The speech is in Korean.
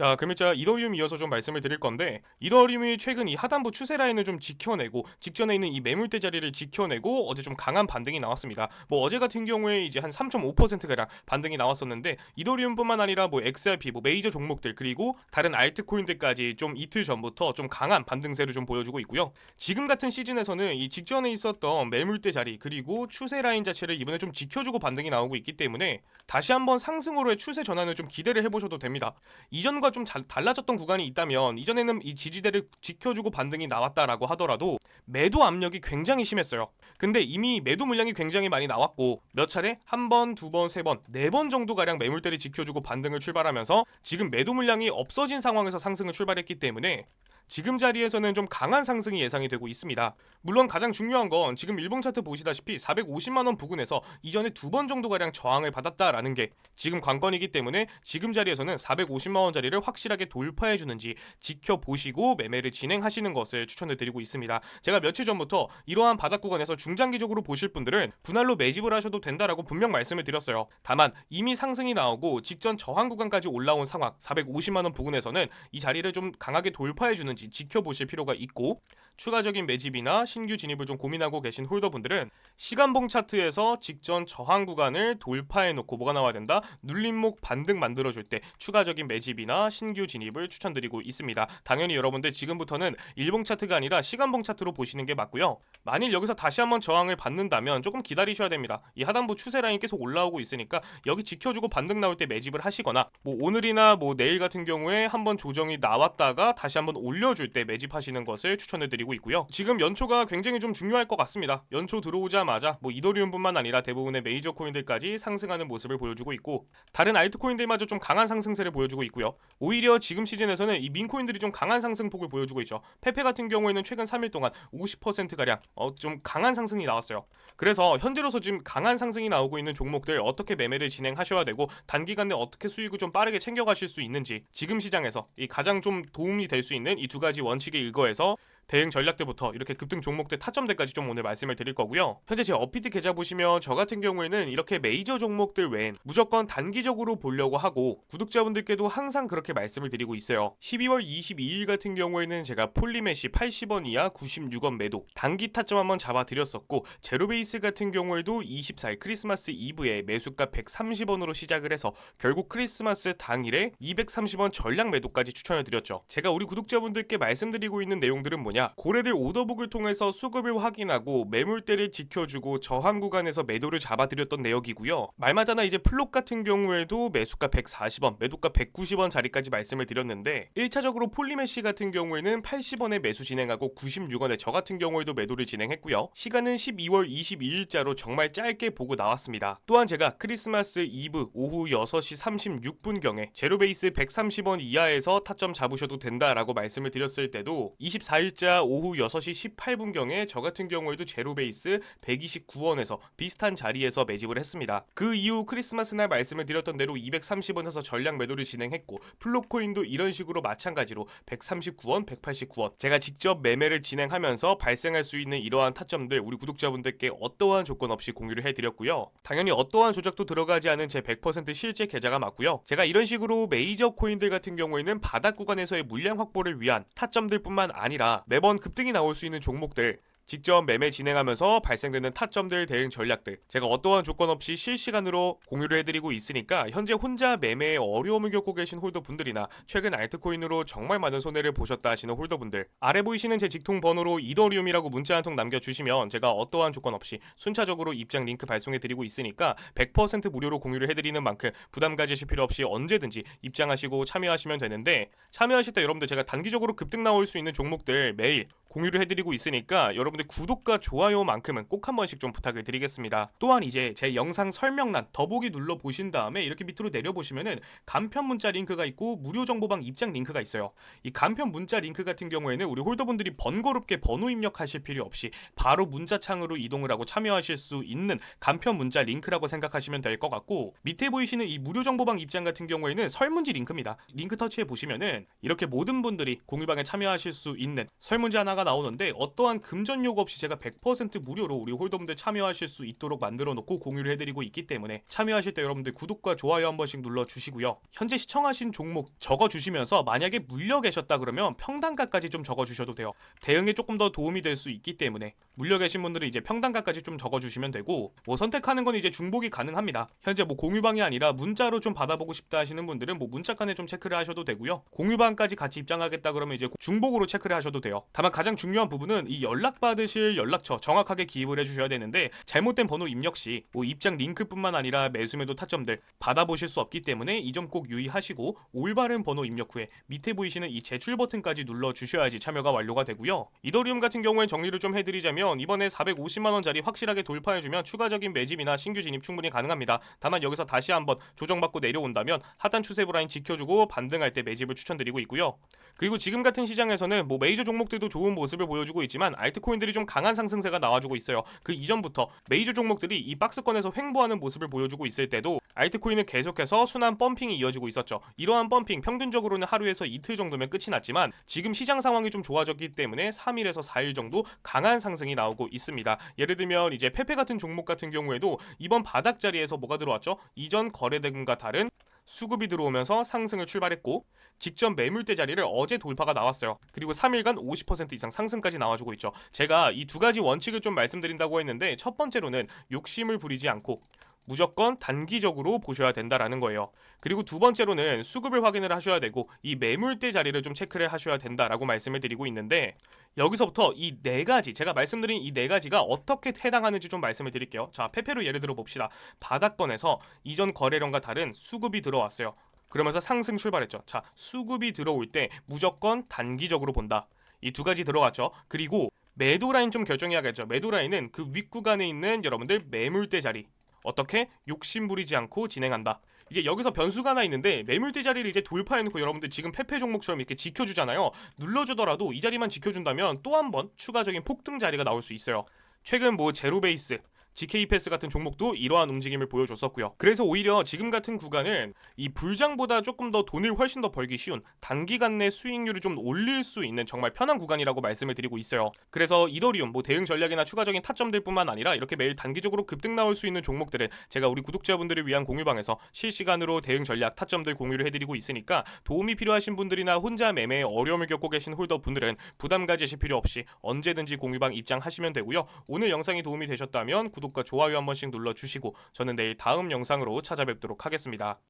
자, 일단 이더리움 이어서 좀 말씀을 드릴 건데 이더리움이 최근 이 하단부 추세 라인을 좀 지켜내고 직전에 있는 이 매물대 자리를 지켜내고 어제 좀 강한 반등이 나왔습니다. 뭐 어제 같은 경우에 이제 한 3.5% 가량 반등이 나왔었는데 이더리움뿐만 아니라 뭐 XRP, 뭐 메이저 종목들 그리고 다른 알트코인들까지 좀 이틀 전부터 좀 강한 반등세를 좀 보여주고 있고요. 지금 같은 시즌에서는 이 직전에 있었던 매물대 자리 그리고 추세 라인 자체를 이번에 좀 지켜주고 반등이 나오고 있기 때문에 다시 한번 상승으로의 추세 전환을 좀 기대를 해보셔도 됩니다. 이전과 좀 잘- 달라졌던 구간이 있다면 이전에는 이 지지대를 지켜주고 반등이 나왔다라고 하더라도 매도 압력이 굉장히 심했어요. 근데 이미 매도 물량이 굉장히 많이 나왔고 몇 차례 한 번, 두 번, 세 번, 네 번 정도 가량 매물대를 지켜주고 반등을 출발하면서 지금 매도 물량이 없어진 상황에서 상승을 출발했기 때문에 지금 자리에서는 좀 강한 상승이 예상이 되고 있습니다. 물론 가장 중요한 건 지금 일봉 차트 보시다시피 450만 원 부근에서 이전에 두 번 정도 가량 저항을 받았다라는 게 지금 관건이기 때문에 지금 자리에서는 450만 원짜리를 확실하게 돌파해 주는지 지켜보시고 매매를 진행하시는 것을 추천을 드리고 있습니다. 제가 며칠 전부터 이러한 바닥 구간에서 중장기적으로 보실 분들은 분할로 매집을 하셔도 된다라고 분명 말씀을 드렸어요. 다만 이미 상승이 나오고 직전 저항 구간까지 올라온 상황 450만 원 부근에서는 이 자리를 좀 강하게 돌파해 주는지 지켜보실 필요가 있고 추가적인 매집이나 신규 진입을 좀 고민하고 계신 홀더분들은 시간봉 차트에서 직전 저항 구간을 돌파해 놓고 뭐가 나와야 된다? 눌림목 반등 만들어 줄 때 추가적인 매집이나 신규 진입을 추천드리고 있습니다. 당연히 여러분들 지금부터는 일봉 차트가 아니라 시간봉 차트로 보시는 게 맞고요. 만일 여기서 다시 한번 저항을 받는다면 조금 기다리셔야 됩니다. 이 하단부 추세 라인 계속 올라오고 있으니까 여기 지켜주고 반등 나올 때 매집을 하시거나 뭐 오늘이나 뭐 내일 같은 경우에 한번 조정이 나왔다가 다시 한번 올려줄 때 매집하시는 것을 추천을 드리고 있고요. 지금 연초가 굉장히 좀 중요할 것 같습니다. 연초 들어오자마자 뭐 이더리움뿐만 아니라 대부분의 메이저 코인들까지 상승하는 모습을 보여주고 있고 다른 알트코인들마저 좀 강한 상승세를 보여주고 있고요. 오히려 지금 시즌에서는 이 민코인들이 좀 강한 상승폭을 보여주고 있죠. 페페 같은 경우에는 최근 3일 동안 50% 가량 어, 좀 강한 상승이 나왔어요. 그래서 현재로서 지금 강한 상승이 나오고 있는 종목들 어떻게 매매를 진행하셔야 되고 단기간 내 어떻게 수익을 좀 빠르게 챙겨가실 수 있는지 지금 시장에서 이 가장 좀 도움이 될 수 있는 이 두 가지 원칙에 일거해서 대응 전략들부터 이렇게 급등 종목들 타점들까지 좀 오늘 말씀을 드릴 거고요. 현재 제 어피트 계좌 보시면 저 같은 경우에는 이렇게 메이저 종목들 외엔 무조건 단기적으로 보려고 하고 구독자분들께도 항상 그렇게 말씀을 드리고 있어요. 12월 22일 같은 경우에는 제가 폴리메시 80원 이하 96원 매도 단기 타점 한번 잡아 드렸었고 제로베이스 같은 경우에도 24일 크리스마스 이브에 매수가 130원으로 시작을 해서 결국 크리스마스 당일에 230원 전량 매도까지 추천을 드렸죠. 제가 우리 구독자분들께 말씀드리고 있는 내용들은 뭐냐? 고래들 오더북을 통해서 수급을 확인하고 매물대를 지켜주고 저항 구간에서 매도를 잡아드렸던 내역이고요. 말마다나 이제 플롯 같은 경우에도 매수가 140원, 매도가 190원 자리까지 말씀을 드렸는데 1차적으로 폴리메시 같은 경우에는 80원에 매수 진행하고 96원에 저 같은 경우에도 매도를 진행했고요. 시간은 12월 22일자로 정말 짧게 보고 나왔습니다. 또한 제가 크리스마스 이브 오후 6시 36분경에 제로베이스 130원 이하에서 타점 잡으셔도 된다라고 말씀을 드렸을 때도 24일자 오후 6시 18분경에 저 같은 경우에도 제로베이스 129원에서 비슷한 자리에서 매집을 했습니다. 그 이후 크리스마스 날 말씀을 드렸던 대로 230원 에서 전량 매도를 진행했고 플로코인도 이런 식으로 마찬가지로 139원, 189원 제가 직접 매매를 진행하면서 발생할 수 있는 이러한 타점들 우리 구독자분들께 어떠한 조건 없이 공유를 해드렸고요. 당연히 어떠한 조작도 들어가지 않은 제 100% 실제 계좌가 맞고요. 제가 이런 식으로 메이저 코인들 같은 경우에는 바닥 구간에서의 물량 확보를 위한 타점들뿐만 아니라 매번 급등이 나올 수 있는 종목들 직접 매매 진행하면서 발생되는 타점들 대응 전략들. 제가 어떠한 조건 없이 실시간으로 공유를 해드리고 있으니까 현재 혼자 매매에 어려움을 겪고 계신 홀더분들이나 최근 알트코인으로 정말 많은 손해를 보셨다 하시는 홀더분들 아래 보이시는 제 직통 번호로 이더리움이라고 문자 한 통 남겨주시면 제가 어떠한 조건 없이 순차적으로 입장 링크 발송해드리고 있으니까 100% 무료로 공유를 해드리는 만큼 부담 가지실 필요 없이 언제든지 입장하시고 참여하시면 되는데 참여하실 때 여러분들 제가 단기적으로 급등 나올 수 있는 종목들 매일 공유를 해드리고 있으니까 여러분들 구독과 좋아요만큼은 꼭 한 번씩 좀 부탁을 드리겠습니다. 또한 이제 제 영상 설명란 더보기 눌러 보신 다음에 이렇게 밑으로 내려 보시면은 간편 문자 링크가 있고 무료 정보방 입장 링크가 있어요. 이 간편 문자 링크 같은 경우에는 우리 홀더분들이 번거롭게 번호 입력하실 필요 없이 바로 문자창으로 이동을 하고 참여하실 수 있는 간편 문자 링크라고 생각하시면 될 것 같고 밑에 보이시는 이 무료 정보방 입장 같은 경우에는 설문지 링크입니다. 링크 터치해 보시면은 이렇게 모든 분들이 공유방에 참여하실 수 있는 설문지 하나가 하나가 나오는데 어떠한 금전 요구 없이 제가 100% 무료로 우리 홀더분들 참여하실 수 있도록 만들어 놓고 공유를 해드리고 있기 때문에 참여하실 때 여러분들 구독과 좋아요 한 번씩 눌러 주시고요. 현재 시청하신 종목 적어 주시면서 만약에 물려 계셨다 그러면 평단가까지 좀 적어 주셔도 돼요. 대응에 조금 더 도움이 될 수 있기 때문에 물려 계신 분들은 이제 평단가까지 좀 적어 주시면 되고 뭐 선택하는 건 이제 중복이 가능합니다. 현재 뭐 공유방이 아니라 문자로 좀 받아보고 싶다 하시는 분들은 뭐 문자칸에 좀 체크를 하셔도 되고요. 공유방까지 같이 입장하겠다 그러면 이제 중복으로 체크를 하셔도 돼요. 다만 가장 중요한 부분은 이 연락 받으실 연락처 정확하게 기입을 해주셔야 되는데 잘못된 번호 입력 시 뭐 입장 링크뿐만 아니라 매수매도 타점들 받아보실 수 없기 때문에 이 점 꼭 유의하시고 올바른 번호 입력 후에 밑에 보이시는 이 제출 버튼까지 눌러 주셔야지 참여가 완료가 되고요. 이더리움 같은 경우에 정리를 좀 해드리자면 이번에 450만 원짜리 확실하게 돌파해주면 추가적인 매집이나 신규 진입 충분히 가능합니다. 다만 여기서 다시 한번 조정받고 내려온다면 하단 추세부 라인 지켜주고 반등할 때 매집을 추천드리고 있고요. 그리고 지금 같은 시장에서는 뭐 메이저 종목들도 좋은 모습을 보여주고 있지만 알트코인들이 좀 강한 상승세가 나와주고 있어요. 그 이전부터 메이저 종목들이 이 박스권에서 횡보하는 모습을 보여주고 있을 때도 알트코인은 계속해서 순환 펌핑이 이어지고 있었죠. 이러한 펌핑 평균적으로는 하루에서 이틀 정도면 끝이 났지만 지금 시장 상황이 좀 좋아졌기 때문에 3일에서 4일 정도 강한 상승이 나오고 있습니다. 예를 들면 이제 페페 같은 종목 같은 경우에도 이번 바닥 자리에서 뭐가 들어왔죠? 이전 거래대금과 다른 수급이 들어오면서 상승을 출발했고 직전 매물대 자리를 어제 돌파가 나왔어요. 그리고 3일간 50% 이상 상승까지 나와주고 있죠. 제가 이 두 가지 원칙을 좀 말씀드린다고 했는데 첫 번째로는 욕심을 부리지 않고 무조건 단기적으로 보셔야 된다라는 거예요. 그리고 두 번째로는 수급을 확인을 하셔야 되고 이 매물대 자리를 좀 체크를 하셔야 된다라고 말씀을 드리고 있는데 여기서부터 이 네 가지 제가 말씀드린 이 네 가지가 어떻게 해당하는지 좀 말씀을 드릴게요. 자, 페페로 예를 들어 봅시다. 바닥권에서 이전 거래량과 다른 수급이 들어왔어요. 그러면서 상승 출발했죠. 자, 수급이 들어올 때 무조건 단기적으로 본다. 이 두 가지 들어갔죠. 그리고 매도 라인 좀 결정해야겠죠. 매도 라인은 그 윗구간에 있는 여러분들 매물대 자리 어떻게 욕심 부리지 않고 진행한다. 이제 여기서 변수가 하나 있는데 매물대 자리를 이제 돌파해놓고 여러분들 지금 페페 종목처럼 이렇게 지켜주잖아요. 눌러주더라도 이 자리만 지켜준다면 또 한 번 추가적인 폭등 자리가 나올 수 있어요. 최근 뭐 제로 베이스 GK 패스 같은 종목도 이러한 움직임을 보여줬었고요. 그래서 오히려 지금 같은 구간은 이 불장보다 조금 더 돈을 훨씬 더 벌기 쉬운 단기간 내 수익률을 좀 올릴 수 있는 정말 편한 구간이라고 말씀을 드리고 있어요. 그래서 이더리움 뭐 대응 전략이나 추가적인 타점들뿐만 아니라 이렇게 매일 단기적으로 급등 나올 수 있는 종목들은 제가 우리 구독자분들을 위한 공유방에서 실시간으로 대응 전략 타점들 공유를 해드리고 있으니까 도움이 필요하신 분들이나 혼자 매매에 어려움을 겪고 계신 홀더 분들은 부담 가지실 필요 없이 언제든지 공유방 입장하시면 되고요. 오늘 영상이 도움이 되셨다면 구독과 좋아요 한 번씩 눌러주시고 저는 내일 다음 영상으로 찾아뵙도록 하겠습니다.